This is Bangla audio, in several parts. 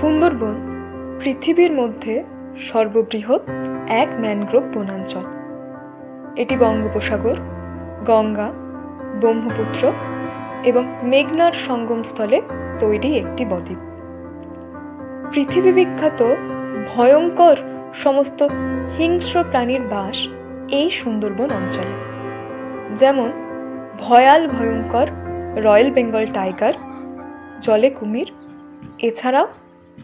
সুন্দরবন পৃথিবীর মধ্যে সর্ববৃহৎ এক ম্যানগ্রোভ বনাঞ্চল। এটি বঙ্গোপসাগর, গঙ্গা, ব্রহ্মপুত্র এবং মেঘনার সঙ্গমস্থলে তৈরি একটি বদ্বীপ। পৃথিবী বিখ্যাত ভয়ঙ্কর সমস্ত হিংস্র প্রাণীর বাস এই সুন্দরবন অঞ্চলে। যেমন ভয়াল ভয়ঙ্কর রয়্যাল বেঙ্গল টাইগার, জলে কুমির, এছাড়াও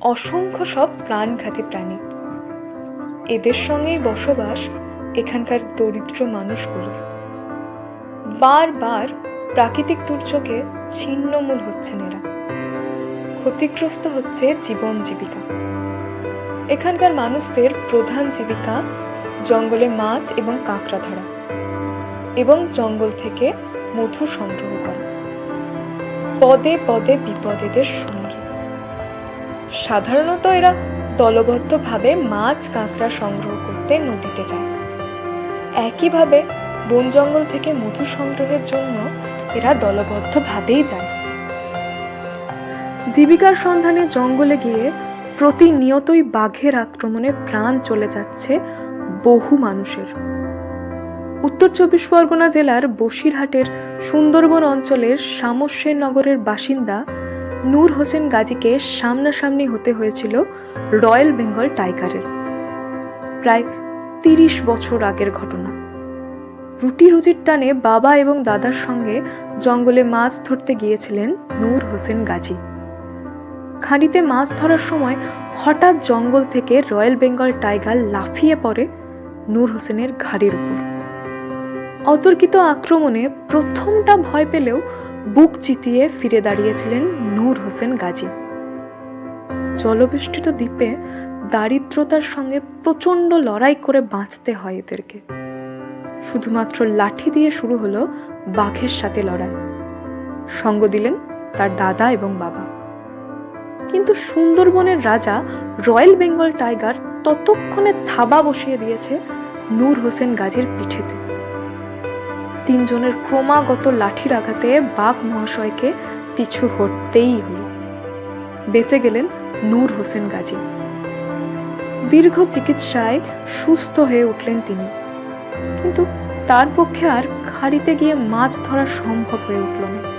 অসংখ্য সব প্রাণঘাতী প্রাণী। এদের সঙ্গেই বসবাস এখানকার দরিদ্র মানুষগুলোর। বারবার প্রাকৃতিক দুর্যোগে ছিন্নমূল হচ্ছেন এরা। ক্ষতিগ্রস্ত হচ্ছে জীবন জীবিকা। এখানকার মানুষদের প্রধান জীবিকা জঙ্গলে মাছ এবং কাঁকড়া ধরা এবং জঙ্গল থেকে মধু সংগ্রহ করা। পদে পদে বিপদ এদের সঙ্গী সাধারণত এরা দলবদ্ধভাবে মাছ কাঁকড়া সংগ্রহ করতে নদীতে যায়। একইভাবে বন জঙ্গল থেকে মধু সংগ্রহের জন্য এরা দলবদ্ধভাবেই যায়। জীবিকার সন্ধানে জঙ্গলে গিয়ে প্রতিনিয়তই বাঘের আক্রমণে প্রাণ চলে যাচ্ছে বহু মানুষের। উত্তর চব্বিশ পরগনা জেলার বসিরহাটের সুন্দরবন অঞ্চলের শামশের নগরের বাসিন্দা নূর হোসেন গাজীকে সামনাসামনি হতে হয়েছিল রয়্যাল বেঙ্গল টাইগারের। প্রায় তিরিশ বছর আগের ঘটনা। রুটি রুজির টানে বাবা এবং দাদার সঙ্গে জঙ্গলে মাছ ধরতে গিয়েছিলেন নূর হোসেন গাজী। খাঁড়িতে মাছ ধরার সময় হঠাৎ জঙ্গল থেকে রয়্যাল বেঙ্গল টাইগার লাফিয়ে পড়ে নূর হোসেনের ঘাড়ির উপর। অতর্কিত আক্রমণে প্রথমটা ভয় পেলেও বুক চিতিয়ে ফিরে দাঁড়িয়েছিলেন নূর হোসেন গাজী। জলবেষ্টিত দ্বীপে দারিদ্রতার সঙ্গে প্রচণ্ড লড়াই করে বাঁচতে হয় এদেরকে। শুধুমাত্র লাঠি দিয়ে শুরু হলো বাঘের সাথে লড়াই। সঙ্গ দিলেন তার দাদা এবং বাবা। কিন্তু সুন্দরবনের রাজা রয়্যাল বেঙ্গল টাইগার ততক্ষণে থাবা বসিয়ে দিয়েছে নূর হোসেন গাজীর পিঠেতে। তিনজনের ক্রমাগত লাঠির আঘাতে বাঘ মহাশয়কে পিছু হটতেই হলো। বেঁচে গেলেন নূর হোসেন গাজী। দীর্ঘ চিকিৎসায় সুস্থ হয়ে উঠলেন তিনি। কিন্তু তার পক্ষে আর খাড়িতে গিয়ে মাছ ধরা সম্ভব হয়ে উঠল না।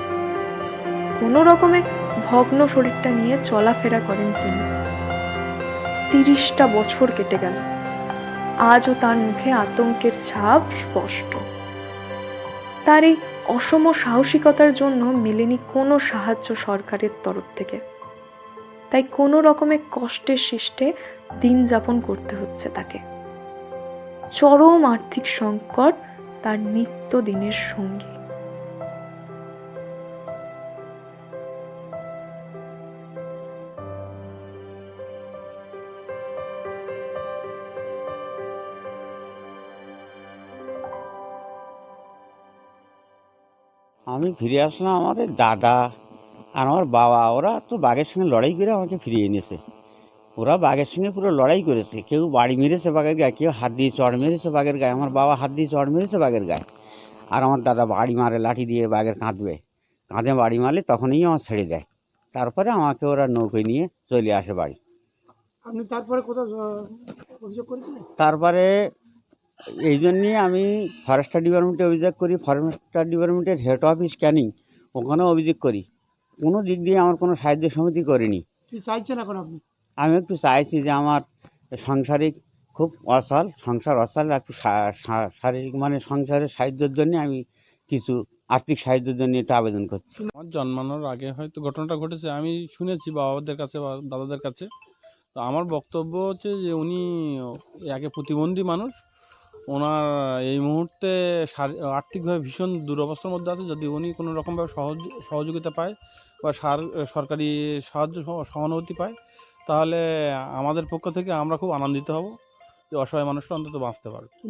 কোনো রকমে ভগ্ন শরীরটা নিয়ে চলাফেরা করেন তিনি। তিরিশটা বছর কেটে গেল। আজও তার মুখে আতঙ্কের ছাপ স্পষ্ট। তার এই অসম সাহসিকতার জন্য মেলেনি কোনো সাহায্য সরকারের তরফ থেকে। তাই কোনো রকমের কষ্টের সৃষ্টে দিন যাপন করতে হচ্ছে তাকে। চরম আর্থিক সংকট তার নিত্য দিনের সঙ্গী। আমি ফিরে আসলাম আমাদের দাদা আর আমার বাবা। ওরা তো বাঘের সঙ্গে লড়াই করে আমাকে ফিরিয়ে এনেছে। ওরা বাঘের সঙ্গে পুরো লড়াই করেছে। কেউ বাড়ি মেরেছে বাঘের গায়ে কেউ হাত দিয়ে চড় মেরেছে বাঘের গায়ে আমার বাবা হাত দিয়ে চড় মেরেছে বাঘের গায়ে। আর আমার দাদা বাড়ি মারে লাঠি দিয়ে বাঘের কাঁদবে। কাঁধে বাড়ি মারলে তখনই আমার ছেড়ে দেয়। তারপরে আমাকে ওরা নৌকোয় নিয়ে চলে আসে বাড়ি। আপনি তারপরে কোথাও অভিযোগ করেছিলেন? তারপরে এই জন্যে আমি ফরেস্টার ডিপার্টমেন্টে অভিযোগ করি ফরেস্টার ডিপার্টমেন্টের হেড অফিস ক্যানিং ওখানেও অভিযোগ করি। কোনো দিক দিয়ে আমার কোনো সাহায্য সমিতি করেনি। কি চাইছেন এখন আপনি? আমি একটু চাইছি যে আমার সাংসারিক খুব অসল সংসার অসল একটু সা- সা- শারীরিক মানে সংসারের সাহায্যের জন্য আমি কিছু আর্থিক সাহায্যের জন্য একটু আবেদন করছি। আমার জন্মানোর আগে হয়তো ঘটনাটা ঘটেছে আমি শুনেছি বাবাদের কাছে বা দাদাদের কাছে। তো আমার বক্তব্য হচ্ছে যে উনি একে প্রতিবন্ধী মানুষ ওনার এই মুহূর্তে আর্থিকভাবে ভীষণ দুরবস্থার মধ্যে আছে। যদি উনি কোনো রকমভাবে সহজ, সহযোগিতা পায় বা সার- সরকারি সাহায্য সহ- সহানুভূতি পায়, তাহলে আমাদের পক্ষ থেকে আমরা খুব আনন্দিত হব যে অসহায় মানুষটা অন্তত বাঁচতে পারবে